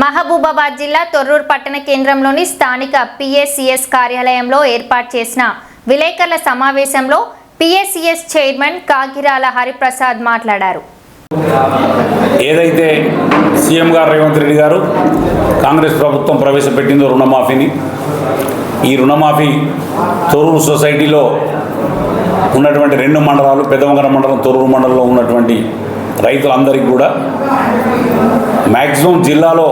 మహబూబాబాద్ జిల్లా తొర్రూరు పట్టణ కేంద్రంలోని స్థానిక పిఎస్సిఎస్ కార్యాలయంలో ఏర్పాటు చేసిన విలేకరుల సమావేశంలో పిఎస్సిఎస్ చైర్మన్ కాగిరాల హరిప్రసాద్ మాట్లాడారు. ఏదైతే సీఎం గారు రేవంత్ రెడ్డి గారు కాంగ్రెస్ ప్రభుత్వం ప్రవేశపెట్టిందో రుణమాఫీని ఈ రుణమాఫీ తొరూరు సొసైటీలో ఉన్నటువంటి రెండు మండలాలు పెద్దవంగర మండలం తొరూరు మండలంలో ఉన్నటువంటి రైతులందరికీ కూడా మ్యాక్సిమం జిల్లాలో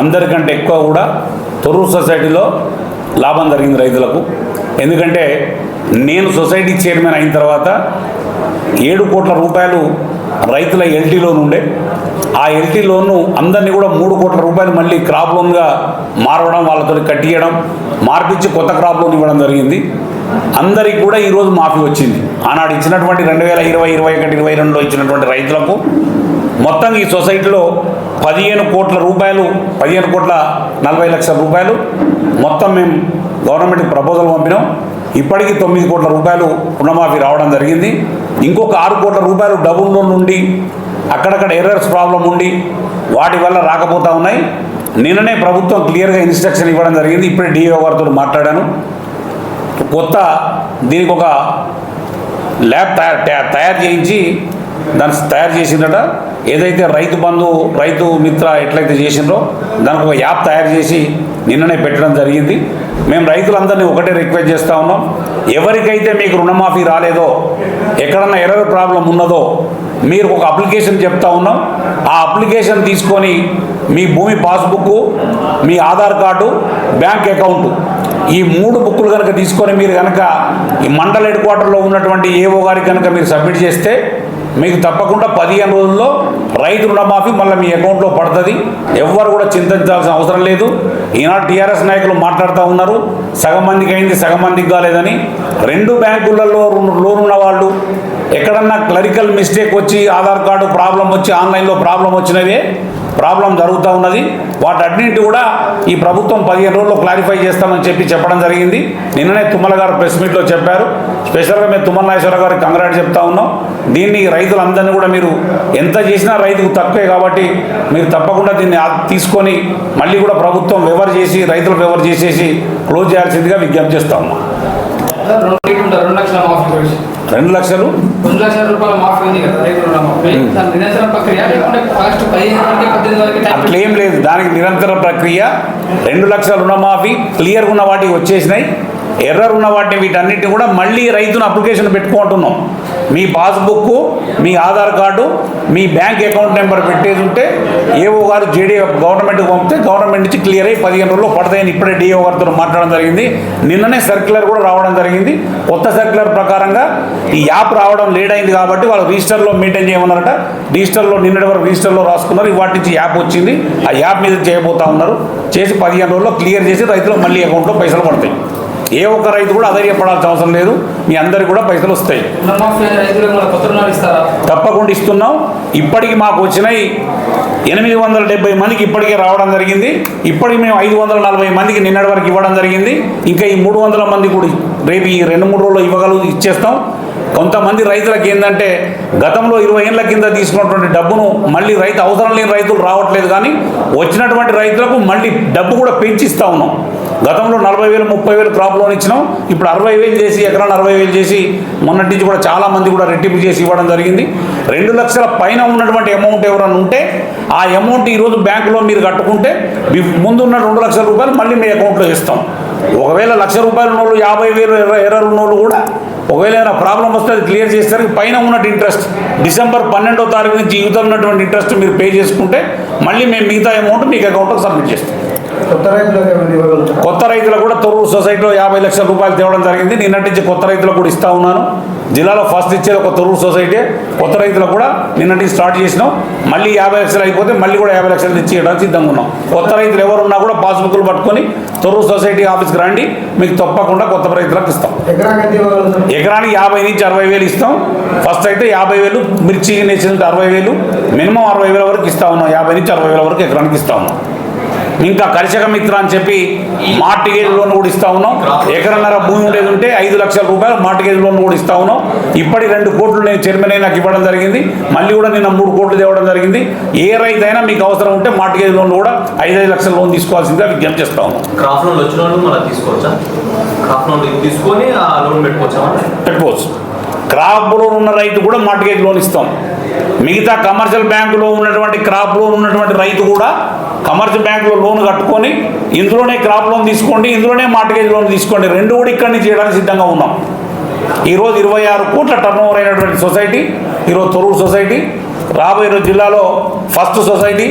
అందరికంటే ఎక్కువ కూడా తొర్రూరు సొసైటీలో లాభం జరిగింది రైతులకు. ఎందుకంటే నేను సొసైటీ చైర్మన్ అయిన తర్వాత ఏడు కోట్ల రూపాయలు రైతుల ఎల్టీ లోన్ ఉండే. ఆ ఎల్టీ లోన్ను అందరినీ కూడా మూడు కోట్ల రూపాయలు మళ్ళీ క్రాప్ లోన్గా మారవడం వాళ్ళతో కట్టియడం మార్పించి కొత్త క్రాప్ లోన్ ఇవ్వడం జరిగింది. అందరికి కూడా ఈరోజు మాఫీ వచ్చింది. ఆనాడు ఇచ్చినటువంటి రెండు వేల ఇరవై ఇరవై ఒకటి ఇరవై రెండులో ఇచ్చినటువంటి రైతులకు మొత్తం ఈ సొసైటీలో పదిహేను కోట్ల రూపాయలు పదిహేను కోట్ల నలభై లక్షల రూపాయలు మొత్తం మేము గవర్నమెంట్కి ప్రపోజల్ పంపినాం. ఇప్పటికీ తొమ్మిది కోట్ల రూపాయలు రుణమాఫీ రావడం జరిగింది. ఇంకొక ఆరు కోట్ల రూపాయలు డబుల్ లోన్ నుండి అక్కడక్కడ ఎర్రర్స్ ప్రాబ్లం ఉండి వాటి వల్ల రాకపోతా ఉన్నాయి. నిన్ననే ప్రభుత్వం క్లియర్గా ఇన్స్ట్రక్షన్ ఇవ్వడం జరిగింది. ఇప్పుడే డిఓ గారితో మాట్లాడాను. కొత్త దీనికి ఒక ల్యాబ్ తయారు తయారు చేయించి దాన్ని తయారు చేసిందట. ఏదైతే రైతు బంధు రైతు మిత్ర ఎట్లయితే చేసిండ్రో దానికి ఒక యాప్ తయారు చేసి నిన్ననే పెట్టడం జరిగింది. మేము రైతులందరినీ ఒకటే రిక్వెస్ట్ చేస్తూ ఉన్నాం. ఎవరికైతే మీకు రుణమాఫీ రాలేదో ఎక్కడన్నా ఎర్ర ప్రాబ్లం ఉన్నదో మీరు ఒక అప్లికేషన్ చెప్తా ఉన్నాం. ఆ అప్లికేషన్ తీసుకొని మీ భూమి పాస్బుక్ మీ ఆధార్ కార్డు బ్యాంక్ అకౌంటు ఈ మూడు బుక్కులు కనుక తీసుకొని మీరు కనుక ఈ మండల హెడ్ క్వార్టర్లో ఉన్నటువంటి ఏఓ గారికి కనుక మీరు సబ్మిట్ చేస్తే మీకు తప్పకుండా పదిహేను రోజుల్లో రైతు రుణమాఫీ మళ్ళీ మీ అకౌంట్లో పడుతుంది. ఎవ్వరు కూడా చింతించాల్సిన అవసరం లేదు. ఈనాడు టీఆర్ఎస్ నాయకులు మాట్లాడుతూ ఉన్నారు. సగం మందికి అయింది సగం మందికి కాలేదని. రెండు బ్యాంకులలో లోన్ ఉన్న వాళ్ళు ఎక్కడన్నా క్లరికల్ మిస్టేక్ వచ్చి ఆధార్ కార్డు ప్రాబ్లం వచ్చి ఆన్లైన్లో ప్రాబ్లం వచ్చినవే ప్రాబ్లం జరుగుతూ ఉన్నది. వాటన్నింటి కూడా ఈ ప్రభుత్వం పదిహేను రోజుల్లో క్లారిఫై చేస్తామని చెప్పి చెప్పడం జరిగింది. నిన్ననే తుమ్మల గారు ప్రెస్ మీట్లో చెప్పారు. స్పెషల్గా మేము తుమ్మల నాగేశ్వర గారికి కంగ్రాట్ చెప్తా ఉన్నాం. దీన్ని రైతులందరినీ కూడా మీరు ఎంత చేసినా రైతుకు తక్కువే కాబట్టి మీరు తప్పకుండా దీన్ని ఆ- తీసుకొని మళ్ళీ కూడా ప్రభుత్వం వివర్ చేసి రైతులు వివర్ చేసేసి క్లోజ్ చేయాల్సిందిగా విజ్ఞప్తి చేస్తా ఉన్నాం. రెండు లక్షల. రెండు లక్షలు రూపాయల మాఫీ ఉంది కదా నిరంతర ప్రక్రియ అట్లేం లేదు. దానికి నిరంతర ప్రక్రియ. రెండు లక్షల రుణమాఫీ క్లియర్గా ఉన్న వాటికి వచ్చేసినాయి. ఎర్రర్ ఉన్న వాటిని వీటన్నిటిని కూడా మళ్ళీ రైతును అప్లికేషన్ పెట్టుకుంటున్నాం. మీ పాస్బుక్ మీ ఆధార్ కార్డు మీ బ్యాంక్ అకౌంట్ నెంబర్ పెట్టేసి ఉంటే ఏఓ గారు జేడీ గవర్నమెంట్కి పంపితే గవర్నమెంట్ నుంచి క్లియర్ అయ్యి పదిహేను రోజుల్లో పడతాయని ఇప్పుడే డిఓ గారితో మాట్లాడడం జరిగింది. నిన్ననే సర్క్యులర్ కూడా రావడం జరిగింది. కొత్త సర్క్యులర్ ప్రకారంగా ఈ యాప్ రావడం లేట్ అయింది కాబట్టి వాళ్ళు రిజిస్టర్లో మెయింటైన్ చేయమన్నారట. రిజిస్టర్లో నిన్నటి వరకు రిజిస్టర్లో రాసుకున్నారు. వాటి నుంచి యాప్ వచ్చింది. ఆ యాప్ మీద చేయబోతా ఉన్నారు. చేసి పదిహేను రోజుల్లో క్లియర్ చేసి రైతులు మళ్ళీ అకౌంట్లో పైసలు పడతాయి. ఏ ఒక్క రైతు కూడా అధైర్యపడాల్సిన అవసరం లేదు. మీ అందరికి కూడా పైసలు వస్తాయి. రైతులకు కొత్త రుణాలు తప్పకుండా ఇస్తున్నాం. ఇప్పటికి మాకు వచ్చినాయి ఎనిమిది వందల డెబ్బై మందికి ఇప్పటికే రావడం జరిగింది. ఇప్పటికి మేము ఐదు వందల నలభై మందికి నిన్నటి వరకు ఇవ్వడం జరిగింది. ఇంకా ఈ మూడు వందల మంది కూడా రేపు ఈ రెండు మూడు రోజుల్లో ఇవ్వగలుగు ఇచ్చేస్తాం. కొంతమంది రైతులకు ఏంటంటే గతంలో ఇరవై ఏళ్ళ కింద తీసుకున్నటువంటి డబ్బును మళ్ళీ రైతు అవసరం లేని రైతులు రావట్లేదు కానీ వచ్చినటువంటి రైతులకు మళ్ళీ డబ్బు కూడా పెంచిస్తూ ఉన్నాం. గతంలో నలభై వేలు ముప్పై వేలు క్రాప్ లోన్ ఇచ్చినాం ఇప్పుడు అరవై వేలు చేసి ఎకరాన్ని అరవై వేలు చేసి మొన్నటి నుంచి కూడా చాలామంది కూడా రెట్టింపు చేసి ఇవ్వడం జరిగింది. రెండు లక్షల పైన ఉన్నటువంటి అమౌంట్ ఎవరైనా ఉంటే ఆ అమౌంట్ ఈరోజు బ్యాంకులో మీరు కట్టుకుంటే మీ ముందున్న రెండు లక్షల రూపాయలు మళ్ళీ మీ అకౌంట్లో ఇస్తాం. ఒకవేళ లక్ష రూపాయలు ఉన్న వాళ్ళు యాభై వేలు ఎర్ర ఎర్రలు ఉన్న వాళ్ళు కూడా ఒకవేళ ఏమైనా ప్రాబ్లం వస్తే అది క్లియర్ చేస్తారు పైన ఉన్నట్టు ఇంట్రెస్ట్. డిసెంబర్ పన్నెండో తారీఖు నుంచి యువతలు ఉన్నటువంటి ఇంట్రెస్ట్ మీరు పే చేసుకుంటే మళ్ళీ మేము మిగతా అమౌంట్ మీకు అకౌంట్కి సబ్మిట్ చేస్తాం. కొత్త రైతులకు కొత్త కూడా తొర్రూరు సొసైటీలో యాభై లక్షల రూపాయలు తేవడం జరిగింది. నిన్నటి నుంచి కొత్త రైతులకు కూడా ఇస్తా ఉన్నాను. జిల్లాలో ఫస్ట్ ఇచ్చేది ఒక తొర్రూరు సొసైటీ. కొత్త రైతులకు కూడా నిన్నటి స్టార్ట్ చేసినాం. మళ్ళీ యాభై లక్షలు అయిపోతే మళ్ళీ కూడా యాభై లక్షలు ఇచ్చి ఇవ్వడానికి సిద్ధంగా ఉన్నాం. కొత్త రైతులు ఎవరున్నా కూడా పాస్బుక్లు పట్టుకొని తొర్రూరు సొసైటీ ఆఫీస్కి రండి. మీకు తప్పకుండా కొత్త రైతులకు ఇస్తాం. ఎకరానికి యాభై నుంచి అరవై వేలు ఇస్తాం. ఫస్ట్ అయితే యాభై వేలు మిర్చి నేసినట్టు అరవై వేలు మినిమం అరవై వేల వరకు ఇస్తా ఉన్నాం. యాభై నుంచి అరవై వేల వరకు ఎకరానికి ఇస్తా ఉన్నాం. ఇంకా కర్షక మిత్ర అని చెప్పి మార్టిగేజ్ లోన్ కూడా ఇస్తా ఉన్నాం. ఎకరన్నర భూమి ఉండేది ఉంటే ఐదు లక్షల రూపాయలు మార్టిగేజ్ లోన్ కూడా ఇస్తా ఉన్నాం. ఇప్పటి రెండు కోట్లు నేను చైర్మన్ నాకు ఇవ్వడం జరిగింది. మళ్ళీ కూడా నిన్న మూడు కోట్లు తేవడం జరిగింది. ఏ రైతు అయినా మీకు అవసరం ఉంటే మార్టిగేజ్ లోన్ కూడా ఐదైదు లక్షల లోన్ తీసుకోవాల్సిందిగా విజ్ఞప్తి చేస్తా ఉన్నాం. క్రాప్ లోన్ వచ్చిన వాళ్ళు తీసుకోవచ్చా? లోన్ తీసుకొని ఆ లోన్ పెట్టుకోవచ్చా పెట్టుకోవచ్చు. క్రాప్ లోన్ ఉన్న రైతు కూడా మార్టిగేజ్ లోన్ ఇస్తాం. మిగతా కమర్షియల్ బ్యాంకులో ఉన్నటువంటి క్రాప్ లోన్ ఉన్నటువంటి రైతు కూడా కమర్షియల్ బ్యాంకులో లోన్ కట్టుకొని ఇందులోనే క్రాప్ లోన్ తీసుకోండి ఇందులోనే మార్టిగేజ్ లోన్ తీసుకోండి రెండు కూడా ఇక్కడి నుంచి చేయడానికి సిద్ధంగా ఉన్నాం. ఈరోజు ఇరవై ఆరు కోట్ల టర్న్ ఓవర్ అయినటువంటి సొసైటీ ఈరోజు తొరూరు సొసైటీ రాబోయే రోజు జిల్లాలో ఫస్ట్ సొసైటీ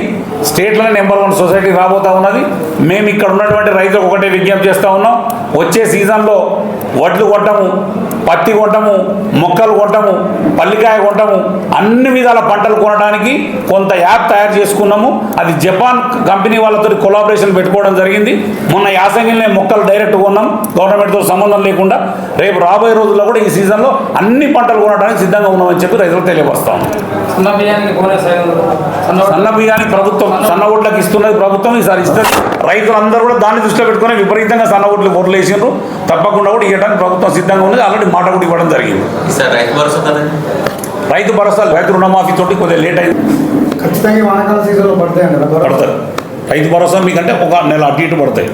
స్టేట్లోనే నెంబర్ వన్ సొసైటీ రాబోతా ఉన్నది. మేము ఇక్కడ ఉన్నటువంటి రైతులకు ఒకటే విజ్ఞప్తి చేస్తూ ఉన్నాం. వచ్చే సీజన్లో వడ్లు కొట్టము పత్తి కొట్టము మొక్కలు కొట్టము పల్లికాయ కొట్టము అన్ని విధాల పంటలు కొనడానికి కొంత యాప్ తయారు చేసుకున్నాము. అది జపాన్ కంపెనీ వాళ్ళతో కొలాబరేషన్ పెట్టుకోవడం జరిగింది. మొన్న యాసంగిలో మొక్కలు డైరెక్ట్ కొన్నాం. గవర్నమెంట్తో సంబంధం లేకుండా రేపు రాబోయే రోజుల్లో కూడా ఈ సీజన్లో అన్ని పంటలు కొనడానికి సిద్ధంగా ఉన్నామని చెప్పి రైతులకు తెలియపరుస్తాము సన్న బియ్యానికి ప్రభుత్వం సన్న ఓట్లకు ఇస్తున్నది ప్రభుత్వం ఈసారి ఇస్తుంది రైతులందరూ కూడా దాన్ని దృష్టిలో పెట్టుకుని విపరీతంగా సన్న ఓట్లు ఓట్లు వేసిండ్రు. తప్పకుండా కూడా ఇవ్వడానికి ప్రభుత్వం సిద్ధంగా ఉన్నది. ఆల్రెడీ మాట కూడా ఇవ్వడం జరిగింది. రైతు భరోసా రైతు రుణమాఫీ తోటి కొద్దిగా లేట్ అయింది. ఖచ్చితంగా ఈ వానాకాల సీజన్లో పడతాయండి. పడతాయి. రైతు భరోసా మీకంటే ఒక నెల అటు ఇటు పడతాయి.